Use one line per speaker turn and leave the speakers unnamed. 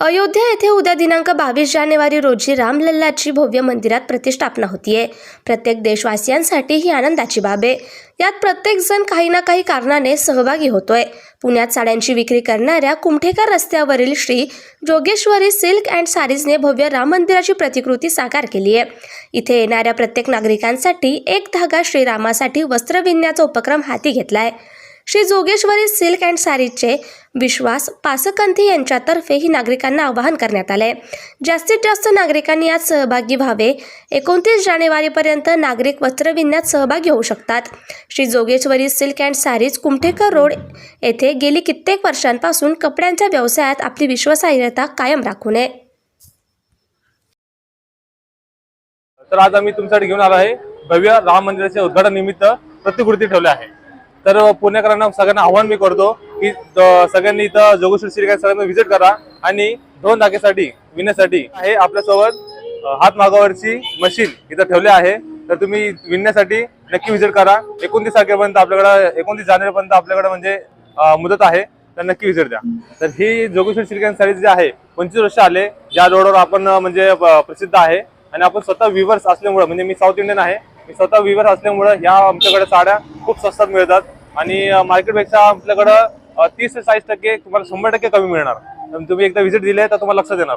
अयोध्या येथे उद्या दिनांक बावीस जानेवारी रोजी रामलल्लाची भव्य मंदिरात प्रतिष्ठापना होतीये. प्रत्येक देशवासियांसाठी ही आनंदाची बाब आहे. यात प्रत्येक जण काही ना काही कारणाने सहभागी होतोय. पुण्यात साड्यांची विक्री करणाऱ्या कुमठेकर रस्त्यावरील श्री जोगेश्वरी सिल्क अँड सारीजने भव्य राम मंदिराची प्रतिकृती साकार केली आहे इथे येणाऱ्या प्रत्येक नागरिकांसाठी एक धागा श्रीरामासाठी वस्त्र विणण्याचा उपक्रम हाती घेतलाय. श्री जोगेश्वरी सिल्क अँड सारीजचे विश्वास पासकंथी यांच्यातर्फे ही नागरिकांना आवाहन करण्यात आले जास्तीत जास्त नागरिकांनी यात सहभागी व्हावे. एकोणतीस जानेवारीपर्यंत नागरिक वस्त्रविन्यात सहभागी होऊ शकतात. Shri Jogeshwari silk and saris Kumthekar road येथे गेली कित्येक वर्षांपासून कपड्यांच्या व्यवसायात आपली विश्वासार्हता कायम राखू नये.
तर आज आम्ही तुमच्यासाठी घेऊन आलो आहे. भव्य राम मंदिराच्या उद्घाटन निमित्त प्रतिकृती ठेवल्या आहे. तर पुणेकरांना सगळ्यांना आव्हान मी करतो की त- सगळ्यांनी इथं जोगेश्वर श्री सगळ्यांना व्हिजिट करा आणि दोन धागेसाठी विणण्यासाठी आहे आपल्यासोबत हात मागावरची मशीन इथं ठेवली आहे. तर तुम्ही विणण्यासाठी नक्की व्हिजिट करा. एकोणतीस तारखेपर्यंत आपल्याकडे एकोणतीस जानेवारीपर्यंत आपल्याकडे म्हणजे मुदत आहे. तर नक्की व्हिजिट द्या. तर ही जोगेश्वर श्रीकांत जी आहे पंचवीस वर्ष आले. ज्या रोडवर आपण म्हणजे प्रसिद्ध आहे. आणि आपण स्वतः विवर्स असल्यामुळं म्हणजे मी साऊथ इंडियन आहे. मी स्वतः विवर्स असल्यामुळं ह्या आमच्याकडे साड्या खूप स्वस्तात मिळतात. आणि मार्केटपेक्षा आपल्याकडं तीस ते चाळीस टक्के तुम्हाला शंभर टक्के कमी मिळणार. तुम्ही एकदा व्हिजिट दिले तर तुम्हाला लक्षात येणार.